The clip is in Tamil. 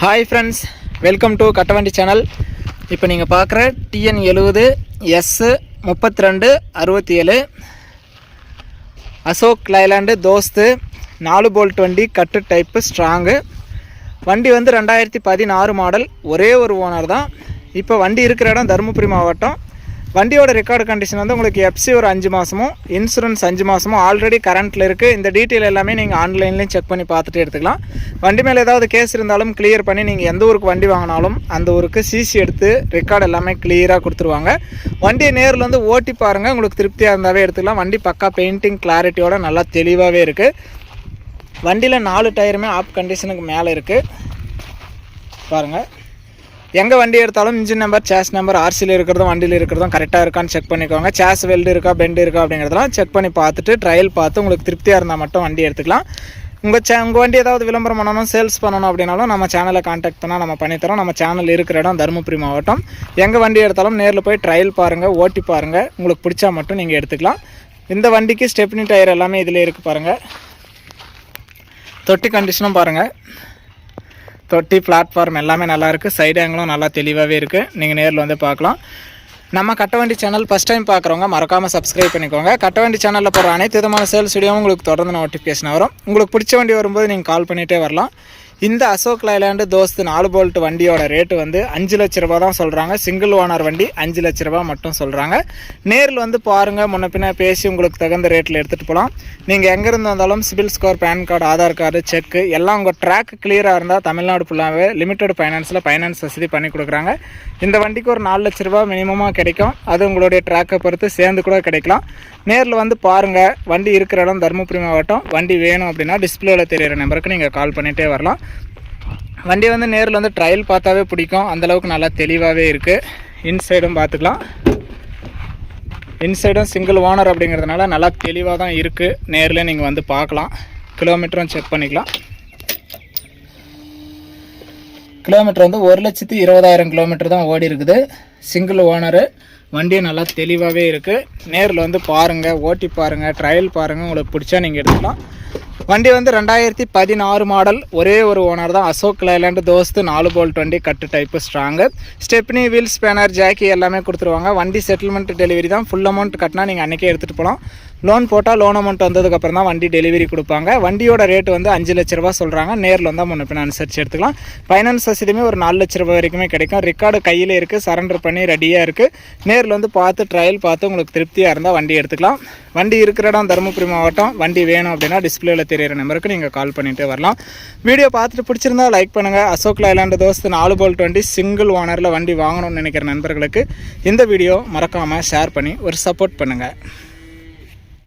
Hi friends welcome to Kattavandi channel இப்போ நீங்கள் பார்க்குற டிஎன் எழுபது எஸ்ஸு முப்பத்தி ரெண்டு அறுபத்தி ஏழு அசோக் லைலாண்டு தோஸ்து நாலு போல்ட் வண்டி கட்டு டைப்பு ஸ்ட்ராங்கு வண்டி வந்து ரெண்டாயிரத்தி பதினாறு மாடல் ஒரே ஒரு ஓனர் தான். இப்போ வண்டி இருக்கிற இடம் தருமபுரி மாவட்டம். வண்டியோட ரெக்கார்டு கண்டிஷன் வந்து உங்களுக்கு எஃப்சி ஒரு அஞ்சு மாதமும் இன்சூரன்ஸ் அஞ்சு மாதமும் ஆல்ரெடி கரண்ட்டில் இருக்குது இந்த டீட்டெயில் எல்லாமே நீங்கள் ஆன்லைன்லேயும் செக் பண்ணி பார்த்துட்டு எடுத்துக்கலாம். வண்டி மேலே ஏதாவது கேஸ் இருந்தாலும் கிளியர் பண்ணி நீங்கள் எந்த ஊருக்கு வண்டி வாங்கினாலும் அந்த ஊருக்கு சிசி எடுத்து ரெக்கார்டு எல்லாமே கிளியராக கொடுத்துருவாங்க. வண்டியை நேரில் வந்து ஓட்டி பாருங்கள் உங்களுக்கு திருப்தியாக இருந்தாவே எடுத்துக்கலாம். வண்டி பக்கா பெயிண்டிங் கிளாரிட்டியோட நல்லா தெளிவாகவே இருக்குது வண்டியில் நாலு டயருமே ஆப் கண்டிஷனுக்கு மேலே இருக்குது பாருங்கள் எங்கே வண்டி எடுத்தாலும் இன்ஜின் நம்பர் சேஸ் நம்பர் ஆர்சியில் இருக்கிறதும் வண்டியில் இருக்கிறதும் கரெக்டாக இருக்கான்னு செக் பண்ணிக்கோங்க. சேஸ் வெல்டு இருக்கா பெண்டு இருக்கா அப்படிங்கிறதெல்லாம் செக் பண்ணி பார்த்துட்டு ட்ரையல் பார்த்து உங்களுக்கு திருப்தியாக இருந்தால் மட்டும் வண்டி எடுத்துக்கலாம். உங்கள் சே உங்கள் வண்டி ஏதாவது விளம்பரம் பண்ணணும் சேல்ஸ் பண்ணணும் அப்படின்னாலும் நம்ம சேனலை காண்டாக்ட் பண்ணால் நம்ம பண்ணித்தரோம். நம்ம சேனல் இருக்கிற இடம் தருமபுரி மாவட்டம். எங்கே வண்டி எடுத்தாலும் நேரில் போய் ட்ரையல் பாருங்கள் ஓட்டி பாருங்கள் உங்களுக்கு பிடிச்சா மட்டும் நீங்கள் எடுத்துக்கலாம். இந்த வண்டிக்கு ஸ்டெப்னி டயர் எல்லாமே இதில் இருக்குது பாருங்கள் தொட்டி கண்டிஷனும் பாருங்கள் தொட்டி பிளாட்ஃபார்ம் எல்லாமே நல்லா இருக்குது சைடு ஆங்கிலும் நல்லா தெளிவாகவே இருக்குது நீங்கள் நேரில் வந்து பார்க்கலாம். நம்ம கட்டவண்டி சேனல் ஃபஸ்ட் டைம் பார்க்குறவங்க மறக்காமல் சப்ஸ்கிரைப் பண்ணிக்கோங்க. கட்டவண்டி சேனலில் போகிற அனைத்து விதமான சேல்ஸ் வீடியோவும் உங்களுக்கு தொடர்ந்து நோட்டிஃபிகேஷன் வரும். உங்களுக்கு பிடிச்ச வண்டி வரும்போது நீங்கள் கால் பண்ணிகிட்டே வரலாம். இந்த அசோக் லைலாண்டு தோஸ்து நாலு போல்ட் வண்டியோட ரேட்டு வந்து அஞ்சு லட்ச ரூபா தான் சொல்கிறாங்க சிங்கிள் ஓனர் வண்டி அஞ்சு லட்ச ரூபா மட்டும் சொல்கிறாங்க நேரில் வந்து பாருங்கள் முன்ன பின்ன பேசி உங்களுக்கு தகுந்த ரேட்டில் எடுத்துகிட்டு போகலாம் நீங்கள் எங்கேருந்து வந்தாலும் CIBIL score PAN card Aadhaar card check எல்லாம் உங்கள் ட்ராக் கிளியராக இருந்தால் தமிழ்நாடு ஃபுல்லாகவே லிமிடெட் ஃபைனான்ஸில் ஃபைனான்ஸ் வசதி பண்ணி கொடுக்குறாங்க. இந்த வண்டிக்கு ஒரு நாலு லட்ச ரூபா மினிமமாக கிடைக்கும். அது உங்களுடைய ட்ராக்கை பொறுத்து சேர்ந்து கூட கிடைக்கலாம். நேரில் வந்து பாருங்கள் வண்டி இருக்கிற இடம் தருமபுரி மாவட்டம். வண்டி வேணும் அப்படின்னா டிஸ்பிளேவில் தெரியிற நம்பருக்கு நீங்கள் கால் பண்ணிகிட்டே வரலாம். வண்டி வந்து நேரில் வந்து ட்ரையல் பார்த்தாவே பிடிக்கும். அந்தளவுக்கு நல்லா தெளிவாகவே இருக்குது இன்சைடும் பார்த்துக்கலாம். இன்சைடும் சிங்கிள் ஓனர் அப்படிங்கிறதுனால நல்லா தெளிவாக தான் இருக்குது நேரில் நீங்கள் வந்து பார்க்கலாம். கிலோமீட்டரும் செக் பண்ணிக்கலாம். கிலோமீட்டர் வந்து ஒரு லட்சத்தி இருபதாயிரம் கிலோமீட்டர் தான் ஓடி இருக்குது. சிங்கிள் ஓனரு வண்டியும் நல்லா தெளிவாகவே இருக்குது நேரில் வந்து பாருங்கள் ஓட்டி பாருங்கள் ட்ரையல் பாருங்கள் உங்களுக்கு பிடிச்சா நீங்கள் எடுத்துக்கலாம். வண்டி வந்து ரெண்டாயிரத்தி பதினாறு மாடல். ஒரே ஒரு ஓனர் தான். அசோக் லைலாண்டு தோஸ்து நாலு போல் டுவெண்ட்டி கட்டு type strong stepney wheel spanner jack எல்லாமே கொடுத்துருவாங்க. வண்டி செட்டில்மெண்ட் டெலிவரி தான். ஃபுல் அமௌண்ட் கட்டினா நீங்கள் அன்றைக்கே எடுத்துகிட்டு போகலாம் லோன் போட்டால் லோன் அமௌண்ட் வந்ததுக்கப்புறம் தான் வண்டி டெலிவரி கொடுப்பாங்க. வண்டியோட ரேட் வந்து அஞ்சு லட்ச ரூபா சொல்கிறாங்க நேரில் வந்தால் முன்ன பின்ன அனுசரித்து எடுத்துக்கலாம். ஃபைனான்ஸ் வசதியுமே ஒரு நாலு லட்ச ரூபாய் வரைக்குமே கிடைக்கும். ரெக்கார்டு கையில் இருக்குது சரண்டர் பண்ணி ரெடியாக இருக்குது நேரில் வந்து பார்த்து ட்ரையல் பார்த்து உங்களுக்கு திருப்தியாக இருந்தால் வண்டி எடுத்துக்கலாம். வண்டி இருக்கிற இடம் தருமபுரி மாவட்டம். வண்டி வேணும் அப்படின்னா டிஸ்பிளேல தெரியிற நம்பருக்கு நீங்கள் கால் பண்ணிட்டு வரலாம். வீடியோ பார்த்துட்டு பிடிச்சிருந்தா லைக் பண்ணுங்கள் அசோக் லைலாண்டு தோஸ்து நாலு போல்ட் வண்டி சிங்கிள் ஓனரில் வண்டி வாங்கணும்னு நினைக்கிற நண்பர்களுக்கு இந்த வீடியோ மறக்காமல் ஷேர் பண்ணி ஒரு சப்போர்ட் பண்ணுங்கள்